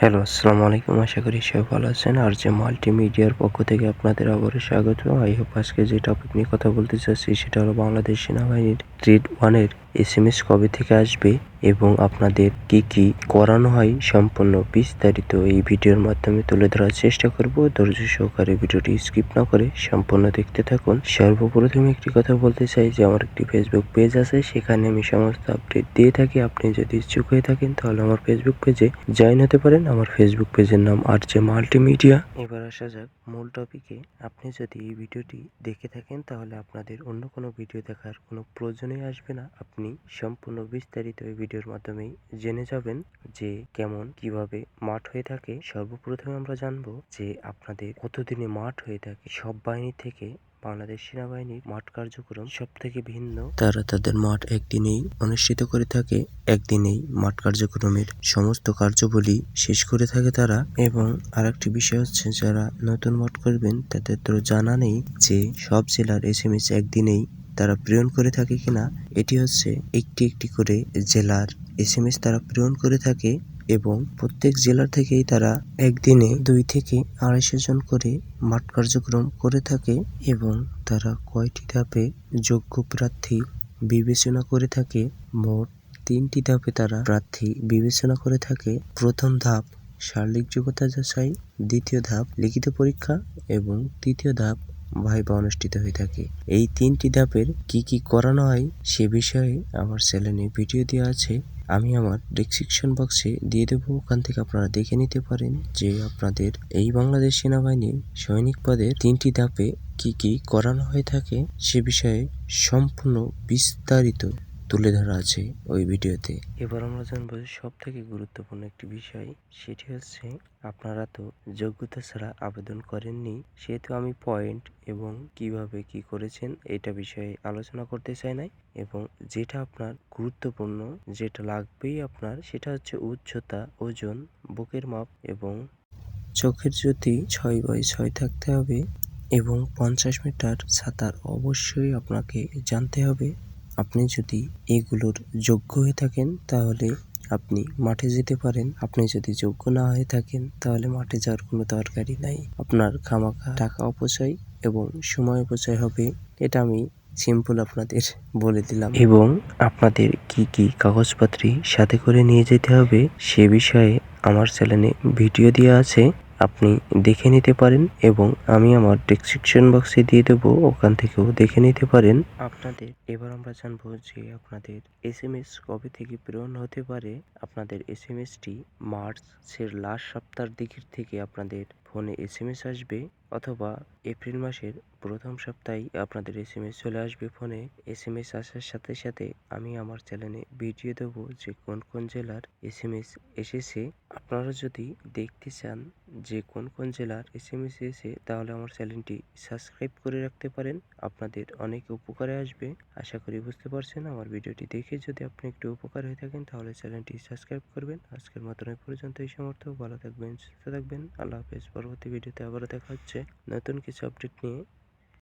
Hello, আসসালামু আলাইকুম। আশা করি সবাই ভালো আছেন। আর যে মাল্টিমিডিয়ার পক্ষ থেকে আপনাদের আবারও স্বাগত। আই হোপ আজকে যে টপিক নিয়ে কথা বলতে চাচ্ছি, সেটা হলো বাংলাদেশ সেনাবাহিনীর ট্রিট ওয়ানের এস এম এস কবে থেকে আসবে এবং আপনাদের কি কি করানো হয় সম্পূর্ণ বিস্তারিত এই ভিডিওর মাধ্যমে তুলে ধরার চেষ্টা করব। ধৈর্য সহকারে ভিডিওটি স্কিপ না করে সম্পূর্ণ দেখতে থাকুন। সর্বপ্রথমে একটি কথা বলতে চাই যে আমার একটি ফেসবুক পেজ আছে, সেখানে আমি সমস্ত আপডেট দিয়ে থাকি। আপনি যদি ইচ্ছুক হয়ে থাকেন, তাহলে আমার ফেসবুক পেজে জয়েন হতে পারেন। আমার ফেসবুক পেজের নাম আর যে মাল্টিমিডিয়া এবার আসা যাক মূল টপিকে আপনি যদি এই ভিডিওটি দেখে থাকেন, তাহলে আপনাদের অন্য কোনো ভিডিও দেখার কোনো প্রয়োজনই আসবে না। আপনি সম্পূর্ণ বিস্তারিত এই ভিডিওর মাধ্যমেই জেনে যাবেন যে কেমন, কীভাবে মাঠ হয়ে থাকে। সর্বপ্রথমে আমরা জানব যে আপনাদের কতদিনে মাঠ হয়ে থাকে। সব বাহিনী থেকে বাংলাদেশ সেনাবাহিনীর মাঠ কার্যক্রম সব থেকে ভিন্ন। তারা তাদের মাঠ একদিনেই অনুষ্ঠিত করে থাকে, একদিনেই মাঠ কার্যক্রমের সমস্ত কার্যবলী শেষ করে থাকে তারা। এবং আরেকটি বিষয় হচ্ছে, যারা নতুন মাঠ করবেন, তাদের তো জানা নেই যে সব জেলার এস এম এস একদিনেই তারা প্রেরণ করে থাকে কিনা, এটি হচ্ছে একটি একটি করে জেলার এস এম এস তারা প্রেরণ করে থাকে এবং প্রত্যেক জেলা থেকেই তারা একদিনে দুই থেকে আড়াইশো জন করে মাঠ কার্যক্রম করে থাকে এবং তারা কয়টি ধাপে যোগ্য প্রার্থী বিবেচনা করে থাকে। মোট তিনটি ধাপে তারা প্রার্থী বিবেচনা করে থাকে। প্রথম ধাপ, শারীরিক যোগ্যতা যাচাই। দ্বিতীয় ধাপ, লিখিত পরীক্ষা। এবং তৃতীয় ধাপ ভাইবা অনুষ্ঠিত হয়ে থাকে। এই তিনটি ধাপের কি কি করানো হয় সে বিষয়ে আমার চ্যানেলে ভিডিও দেওয়া আছে। আমি আমার ডিসক্রিপশন বক্সে দিয়ে দেবো। ওখান থেকে আপনারা দেখে নিতে পারেন যে আপনাদের এই বাংলাদেশ সেনাবাহিনীর সৈনিক পদের তিনটি ধাপে কি কি করানো হয়ে থাকে সে বিষয়ে সম্পূর্ণ বিস্তারিত তুলে ধরা আছে ওই ভিডিওতে। এবার আমরা জানব সব থেকে গুরুত্বপূর্ণ একটি বিষয়, সেটি হচ্ছে আপনারা তো যোগ্যতা ছাড়া আবেদন করেননি, সেহেতু আমি পয়েন্ট এবং কীভাবে কি করেছেন এটা বিষয়ে আলোচনা করতে চাই নাই এবং যেটা আপনার গুরুত্বপূর্ণ, যেটা লাগবেই আপনার, সেটা হচ্ছে উচ্চতা, ওজন, বুকের মাপ এবং চোখের জ্যোতি ছয় বাই ছয় থাকতে হবে এবং পঞ্চাশ মিটার সাঁতার অবশ্যই আপনাকে জানতে হবে। আপনি যদি এগুলোর যোগ্য হয়ে থাকেন, তাহলে আপনি মাঠে যেতে পারেন। আপনি যদি যোগ্য না হয়ে থাকেন, তাহলে মাঠে যাওয়ার কোনো দরকারই নাই। আপনার খামাখা টাকা অপচয় এবং সময় অপচয় হবে, এটা আমি সিম্পল আপনাদের বলে দিলাম। এবং আপনাদের কি কি কাগজপত্রী সাথে করে নিয়ে যেতে হবে, সে বিষয়ে আমার চ্যানেলে ভিডিও দেওয়া আছে। আপনি দেখে নিতে পারেন এবং আমি আমার ডিসক্রিপশন বক্সে দিয়ে দেবো, ওখান থেকেও দেখে নিতে পারেন। আপনাদের, এবার আমরা জানব যে আপনাদের এস এম এস কবে থেকে প্রেরণ হতে পারে। আপনাদের এস এম এসটি মার্চের লাস্ট সপ্তাহের দিকের থেকে আপনাদের ফোনে এস এম এস আসবে অথবা এপ্রিল মাসের প্রথম সপ্তাহে আপনাদের এস এম এস চলে আসবে ফোনে। এস এম এস আসার সাথে সাথে আমি আমার চ্যানেলে ভিডিও দেবো যে কোন কোন জেলার এস এম এস এসেছে। আপনারা যদি দেখতে চান যে কোন কোন জেলার এস এম এস এসে তাহলে আমার চ্যানেলটি সাবস্ক্রাইব করে রাখতে পারেন। আপনাদের অনেক উপকারে আসবে। আশা করি বুঝতে পারছেন। আমার ভিডিওটি দেখে যদি আপনি একটু উপকার হয়ে থাকেন, তাহলে চ্যানেলটি সাবস্ক্রাইব করবেন। আজকের মতন পর্যন্ত এই সমর্থ ভালো থাকবেন, সুস্থ থাকবেন। আল্লাহ হাফেজ। পরবর্তী ভিডিওতে আবারও দেখা হচ্ছে। নতুন কিছু আপডেট নিয়ে